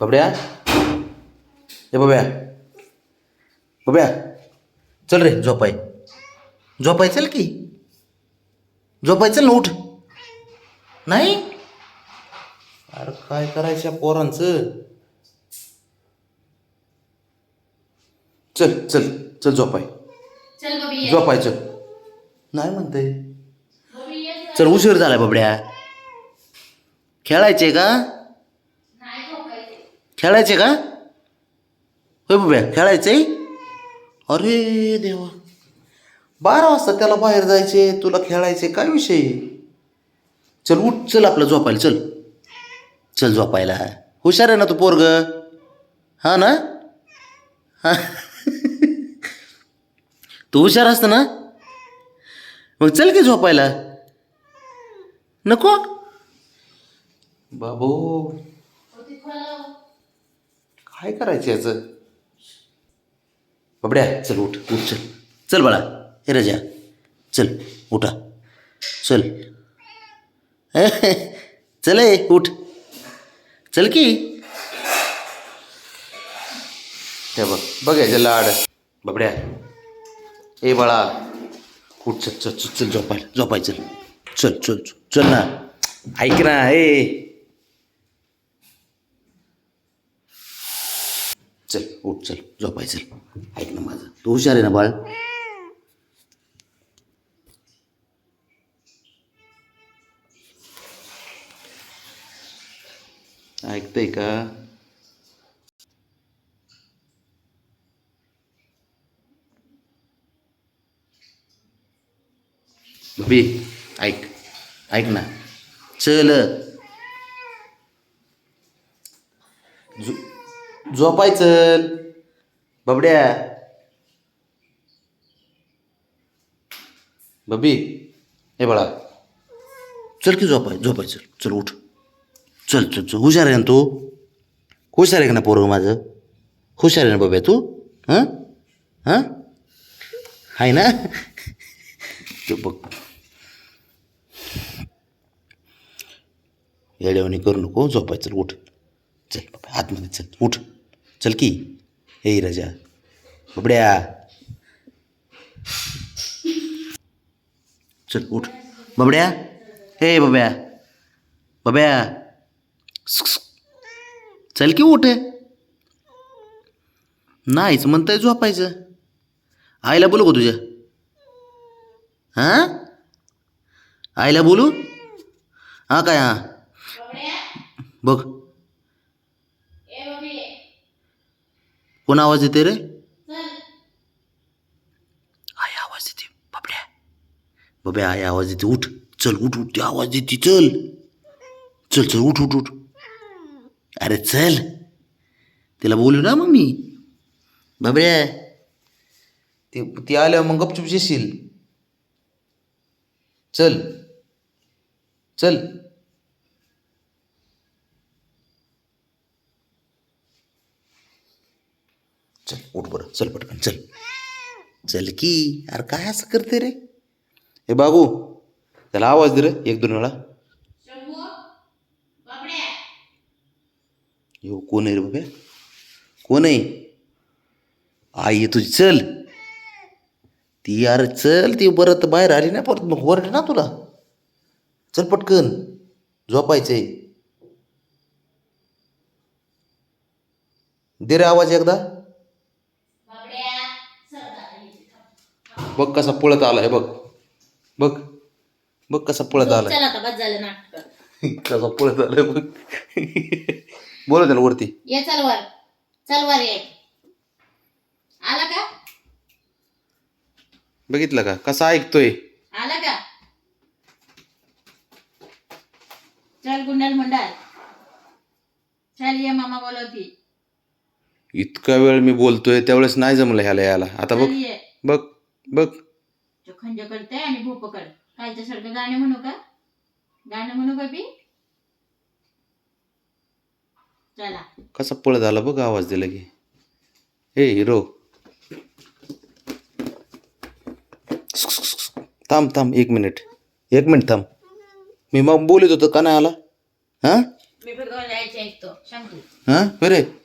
बबड्या? ए बब्या बब्या चल रे झोपाय. झोपाय चल की. झोपाय चल ना उठ. नाही? अरे काय करायच्या पोरांचं? चल चल चल झोपाय. चल बबी ये. झोपायचं नाही म्हणते. चल उशीर झालाय बबड्या. खेळायचे का. खेळायचे का? होय बब्या खेळायचंय अरे देवा. बारा वाजता त्याला बाहेर जायचे तुला खेळायचे काय विषय? चल उठ चल आपलं झोपायला चल. चल झोपायला. हुशार आहे ना तू पोरग? हा ना? हा. तू हुशार असत ना? मग चल की झोपायला. नको? बाबू. खोलं. काय करायचं याचं? बबड्या चल उठ उठ चल. चल बाळा हे रजा. चल उठा. चल. चल उठ. चल की. हे बघ बघ याच्या लाड. बबड्या. ए बाळा. उठ चल चल चल चल झोपायला. झोपाय चल. चल चल चल ना. ऐक ना ए. चल उठ चल झोपाय चल. ऐक ना माझं. तू हुशार आहे ना बाळ? ऐकतंय का? बी ऐक. ऐक ना. चल. झोपायचं. बबड्या. बबी. हे बाळा. चल की झोपाय झोपाय चल चल उठ. चल चल चल. हुशार आहे ना तू? हुशार आहे का ना पोरग माझं? हुशार आहे ना बब्या तू? हां? हां? आहे ना? तू बघ. येड्यावणी करू नको. झोपाय चल उठ. चल बाबा आतमध्ये चल. उठ. चल की. हे राजा. बबड्या. चल उठ. बबड्या. हे बब्या बब्या चल की उठ. नाहीच म्हणताय झोपायचं. आईला बोलू का तुझ्या? हां? आईला बोलू? हां काय हां? बघ. कोण आवाज येते रे. आई आवाज येते बाबड्या बाबा आई आवाज येते उठ. चल उठ उठ. ती आवाज येते. चल. चल चल. उठ उठ उठ. अरे चल. तिला बोलू ना मग मी. बाबड्या ती ती आल्यावर मग गपचूप येशील चल. चल. चल उठ बरं. चल पटकन चल. चल की. अरे काय असं करते रे? हे बाबू त्याला आवाज दे रे एक दोन वेळा. यो कोण आहे रे बाबा कोण आहे? आई तुझी. चल. ती अरे चल ती परत बाहेर आली ना परत मग वरड ना तुला. चल पटकन. झोपायचंय. दे रे आवाज एकदा बबड्या सरदार येते. बघ कसा पळत आला हे बघ. बघ. बघ कसा पळत आलाय. चल आता बस झालं नाटक. कसा पळत आलाय बघ. बोला त्याला वरती. ये चल वर. चल वर ये. आला का? बघितलं का? कसा ऐकतोय? आला का? चल गुंडल मुंडल. चल ये मामा बोलवती. इतका वेळ मी बोलतोय त्यावेळेस नाही जमलं ह्याला याला आता बघ. चल ये. बघ. बघ. खंज करते आणि भूप कालच्या सारखं गाणं म्हणू का? गाणं म्हणू का बी? चला. कसा पळत आला बघ आवाज दिला की. हे हिरो. थांब थांब एक मिनिट. एक मिनिट थांब. मी मग बोलत होतो का नाही आला? हां? मी फक्त जायचं ऐकतो सांग तू. हां? बरे